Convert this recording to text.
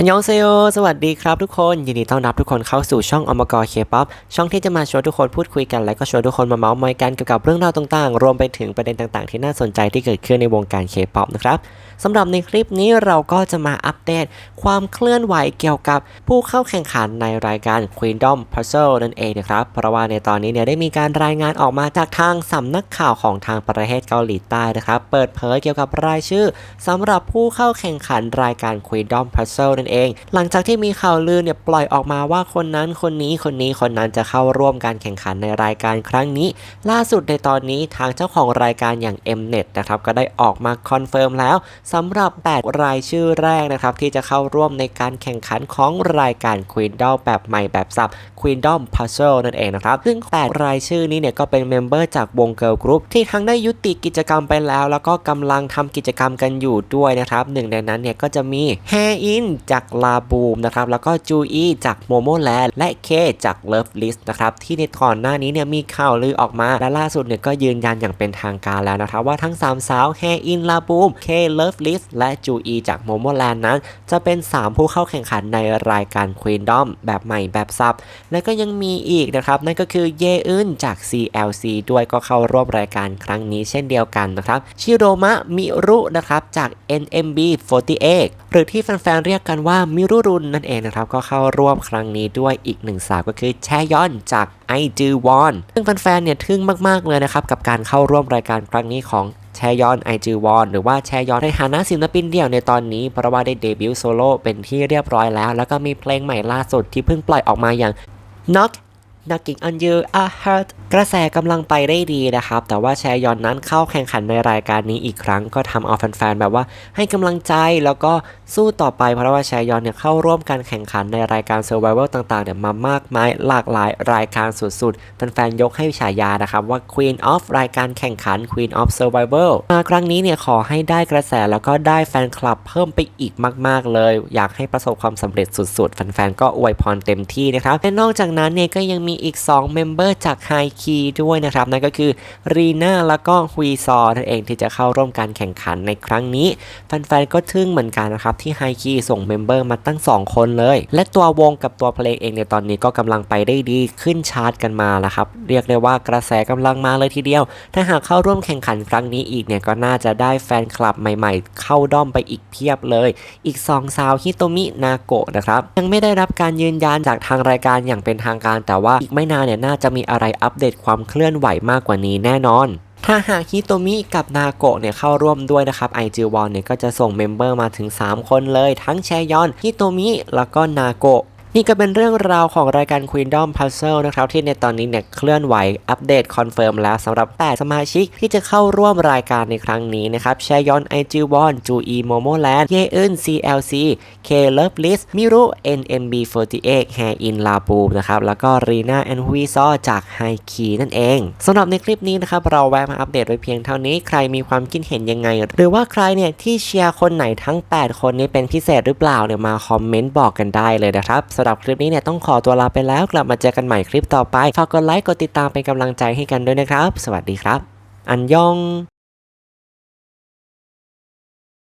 อันยองเซโยสวัสดีครับทุกคน ยินดีต้อนรับทุกคนเข้าสู่ช่องอมกรเคป๊อปช่องที่จะมาชวนทุกคนพูดคุยกัน และก็ชวนทุกคนมาเมาส์มอยกันเกี่ยวกับเรื่องราวต่างๆ รวมไปถึงประเด็นต่างๆ ที่น่าสนใจที่เกิดขึ้นในวงการเคป๊อปนะครับสำหรับในคลิปนี้เราก็จะมาอัปเดต ความเคลื่อนไหวเกี่ยวกับผู้เข้าแข่งขันในรายการ Queendom Puzzle นั่นเองนะครับ เพราะว่าในตอนนี้เนี่ยได้มีการรายงานออกมาจากทางสำนักข่าวของทางประเทศเกาหลีใต้นะครับ เปิดเผยเกี่ยวกับรายชื่อสำหรับผู้เข้าแข่งขันรายการ Queendom Puzzle นั่นเอง หลังจากที่มีข่าวลือเนี่ยปล่อยออกมาว่าคนนั้นคนนี้คนนี้คนนั้นจะเข้าร่วมการแข่งขันในรายการครั้งนี้ ล่าสุดในตอนนี้ทางเจ้าของรายการอย่าง Mnet นะครับก็ได้ออกมาคอนเฟิร์มแล้วสำหรับ 8 รายชื่อแรกนะครับที่จะเข้าร่วมในการแข่งขันของรายการ Queen d o แบบใหม่แบบสับ Queendom Puzzle นั่นเองนะครับซึ่ง 8 รายชื่อนี้เนี่ยก็เป็นเมมเบอร์จากวง Girl Group ที่ทั้งได้ยุติกิจกรรมไปแล้ว แล้วก็กำลังทำกิจกรรมกันอยู่ด้วยนะครับหนึ่งในนั้นเนี่ยก็จะมี h a In จาก La Boom นะครับแล้วก็จูอีจาก Momo Land และ K จาก Love List นะครับที่ในก่อนหน้านี้เนี่ยมีข่าวลือออกมา และล่าสุดเนี่ยก็ยืนยันอย่างเป็นทางการแล้วนะครับว่าทั้ง 3 สาว h a In La Boom K Love List และจูอีจาก Momo Land นั้น จะเป็น 3 ผู้เข้าแข่งขันในรายการ Queendom แบบใหม่แบบซับและก็ยังมีอีกนะครับนั่นก็คือเยอึนจาก CLC ด้วยก็เข้าร่วมรายการครั้งนี้เช่นเดียวกันนะครับชิโรมะมิรุนะครับจาก NMB48 หรือที่แฟนๆเรียกกันนว่ามิรุรุนนั่นเองนะครับ ก็เข้าร่วมครั้งนี้ด้วยอีกหนึ่งสาวก็คือแชยอนจาก I Do Want ซึ่งแฟนๆเนี่ยทึ่งมากๆเลยนะครับ กับการเข้าร่วมรายการครั้งนี้ของแชยอนไอจูวอนหรือว่าแชยอนในฐานะศิลปินเดี่ยวในตอนนี้ เพราะว่าได้เดบิวต์โซโล่เป็นที่เรียบร้อยแล้ว แล้วก็มีเพลงใหม่ล่าสุดที่เพิ่งปล่อยออกมาอย่าง Knock Knocking on You a Heart กระแสกำลังไปได้ดีนะครับ แต่ว่าแชยอนนั้นเข้าแข่งขันในรายการนี้อีกครั้งก็ทำเอาแฟนๆแบบว่าให้กำลังใจแล้วก็สู้ต่อไปเพราะว่าแชยอนเนี่ยเข้าร่วมการแข่งขันในรายการ Survival ต่างๆเนี่ยมามากมายหลากหลายรายการสุดๆแฟนๆยกให้ฉายานะครับว่า Queen of รายการแข่งขัน Queen of Survival มาครั้งนี้เนี่ยขอให้ได้กระแสแล้วก็ได้แฟนคลับเพิ่มไปอีกมากๆเลย อยากให้ประสบความสำเร็จสุดๆแฟนๆก็อวยพรเต็มที่นะครับและนอกจากนั้นเนี่ยก็ยังมีอีก 2 เมมเบอร์จาก High Key ด้วยนะครับ นั่นก็คือรีน่าแล้วก็ฮุยซอนั่นเองที่จะเข้าร่วมการแข่งขันในครั้งนี้ แฟนๆ ก็ทึ่งเหมือนกันนะครับ ที่ไฮคีส่งเมมเบอร์มาตั้ง 2 คนเลย และตัววงกับตัวเพลงเองในตอนนี้ก็กำลังไปได้ดีขึ้นชาร์ตกันมาแล้วครับ เรียกได้ว่ากระแสกำลังมาเลยทีเดียว ถ้าหากเข้าร่วมแข่งขันครั้งนี้อีกเนี่ยก็น่าจะได้แฟนคลับใหม่ๆ เข้าด้อมไปอีกเพียบเลย อีก2สาวฮิโตมินาโกะนะครับยังไม่ได้รับการยืนยันจากทางรายการอย่างเป็นทางการแต่ว่าอีกไม่นานเนี่ยน่าจะมีอะไรอัปเดตความเคลื่อนไหวมากกว่านี้แน่นอนถ้าหากฮิโตมิกับนาโกะเนี่ยเข้าร่วมด้วยนะครับไอจิวอนเนี่ยก็จะส่งเมมเบอร์มาถึง 3 คนเลย ทั้งแชยอนฮิโตมิแล้วก็นาโกะ นี่ก็เป็นเรื่องราวของรายการ Queendom Puzzle นะครับที่ในตอนนี้เนี่ยเคลื่อนไหวอัปเดตคอนเฟิร์มแล้วสำหรับ 8 สมาชิกที่จะเข้าร่วมรายการในครั้งนี้นะครับแชยอนไอจิวอนจูอีโมโมแลนด์เยอึน CLC K Love List มิรุ NMB48 แฮอินลาบูนะครับแล้วก็รีนาแอนฮุยซอจากไฮคีนั่นเองสำหรับในคลิปนี้นะครับเราแวะมาอัปเดตไว้เพียงเท่านี้ใครมีความคิดเห็นยังไง หรือว่าใครเนี่ยที่เชียร์คนไหนทั้ง 8 คนนี้เป็นพิเศษหรือเปล่าเนี่ยมาคอมเมนต์บอกกันได้เลยนะครับสำหรับคลิปนี้เนี่ยต้องขอตัวลาไปแล้ว กลับมาเจอกันใหม่คลิปต่อไป ฝากกดไลค์ กดติดตามเป็นกำลังใจให้กันด้วยนะครับ สวัสดีครับ อันยอง